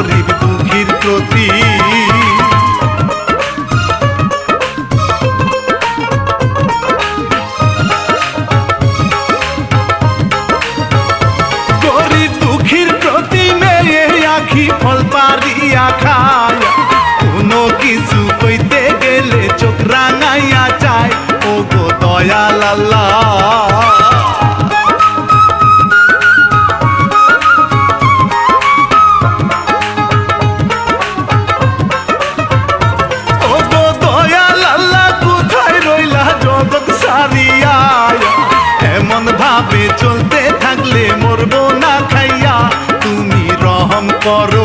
corri morro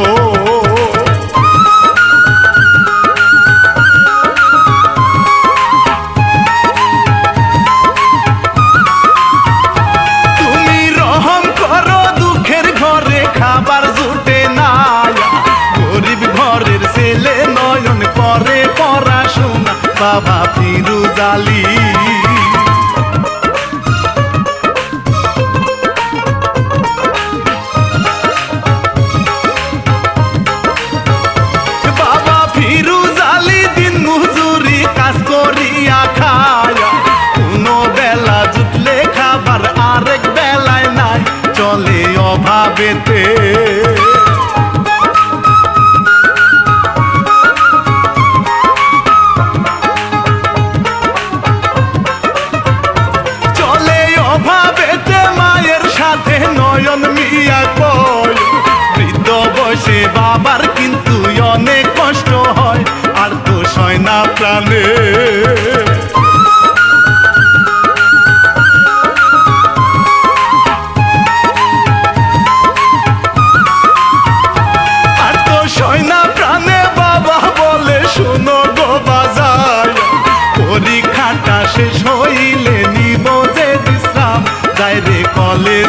vete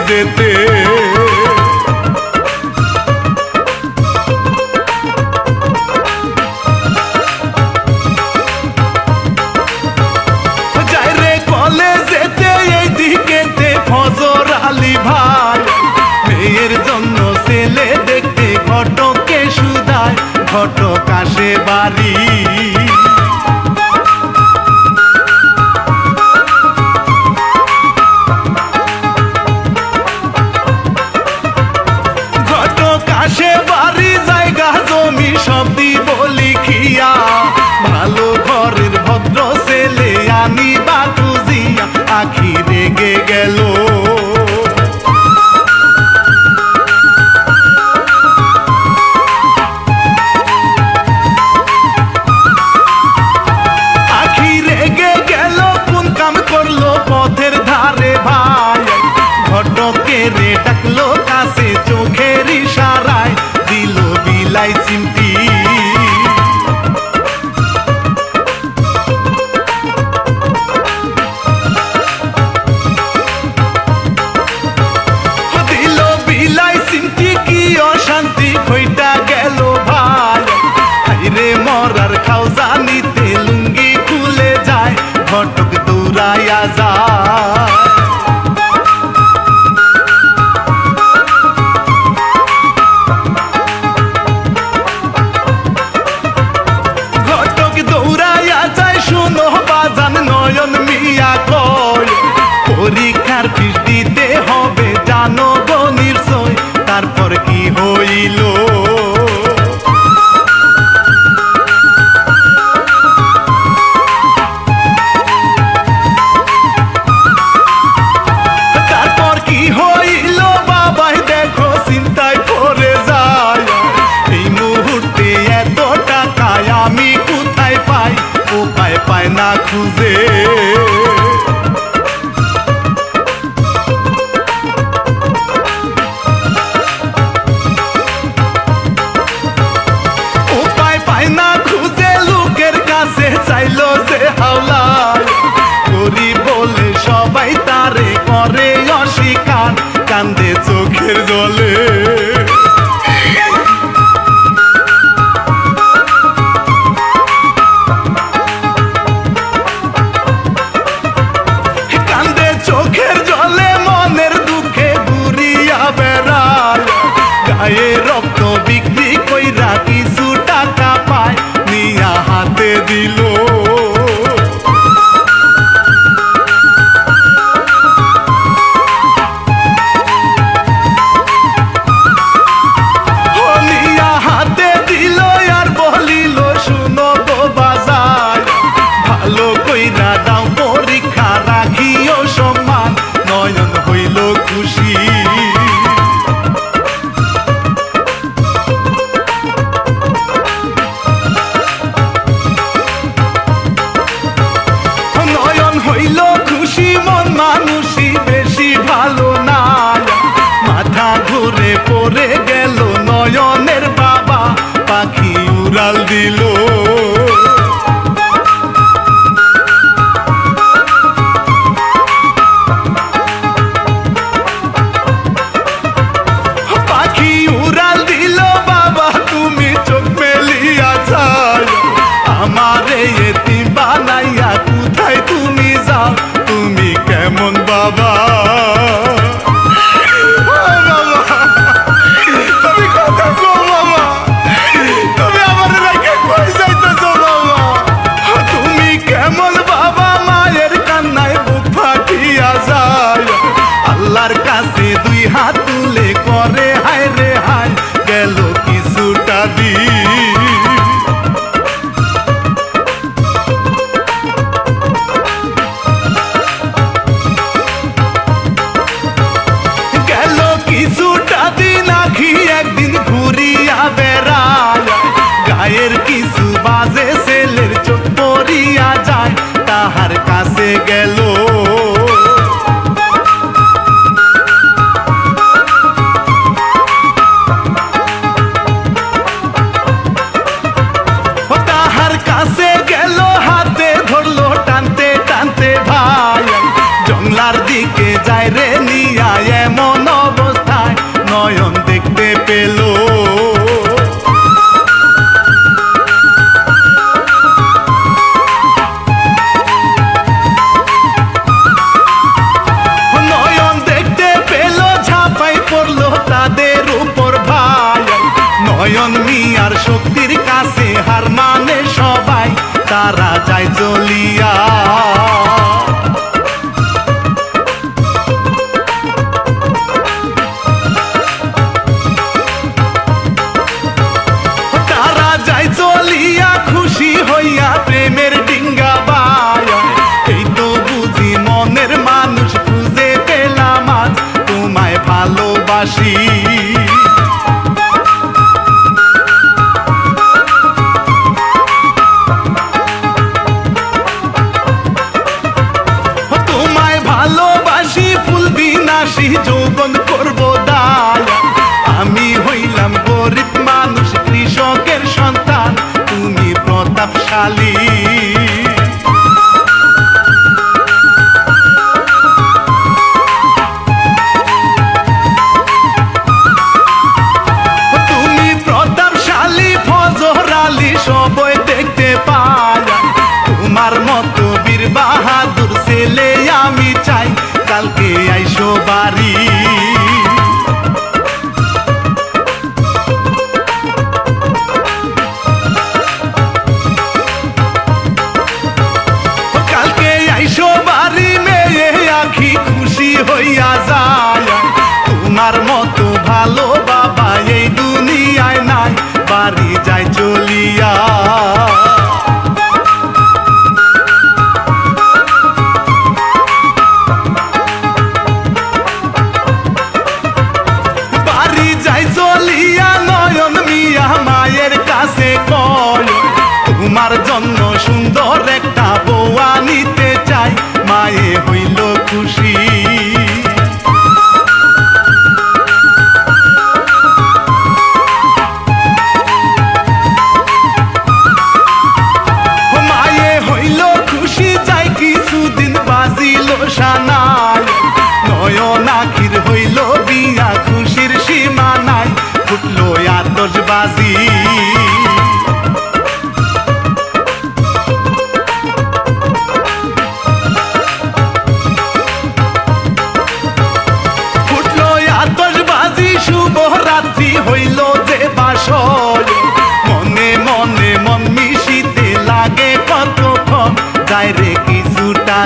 যেতে পাশে বাড়ি জায়গা, জমি সব দিব লিখিয়া। ভালো ঘরের ভদ্র ছেলে আনি বাটুজিয়া আখি রেগে গেল। your हमारे ये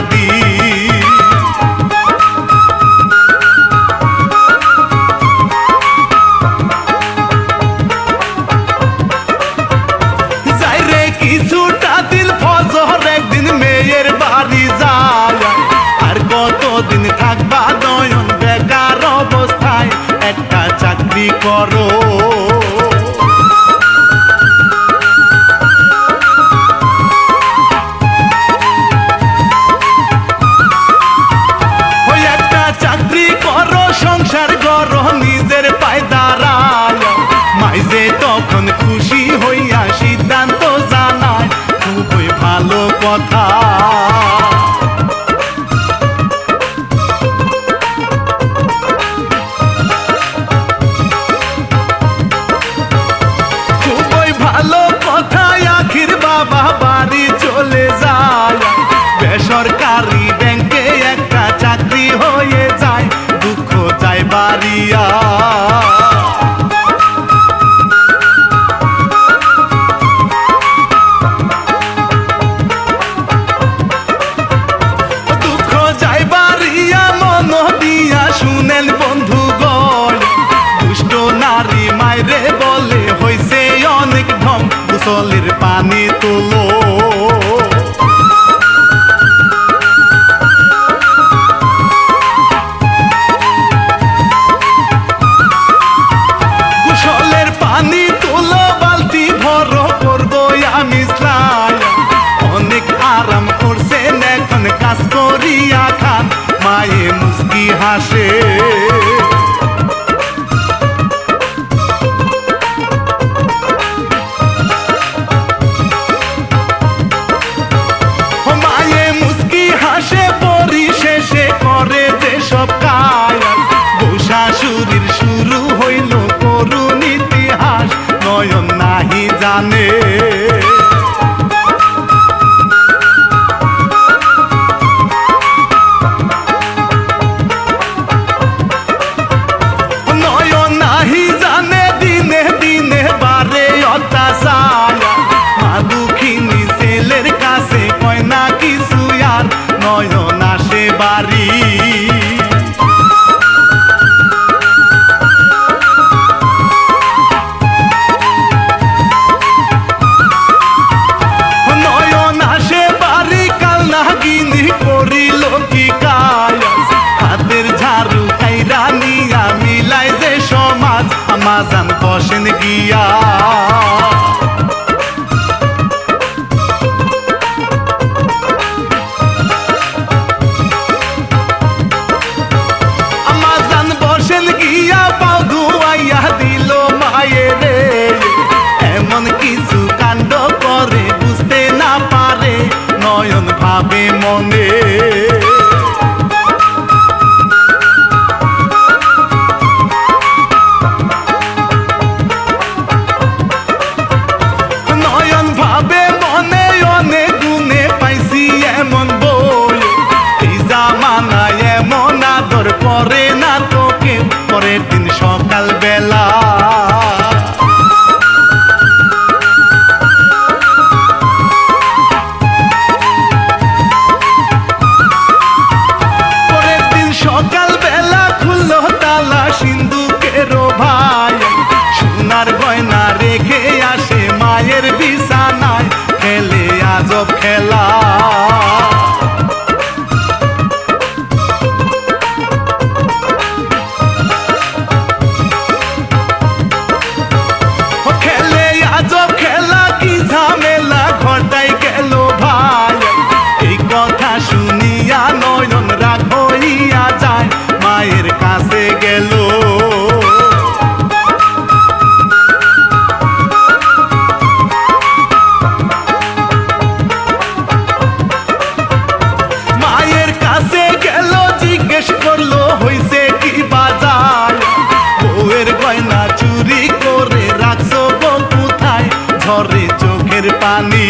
নাতি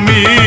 me.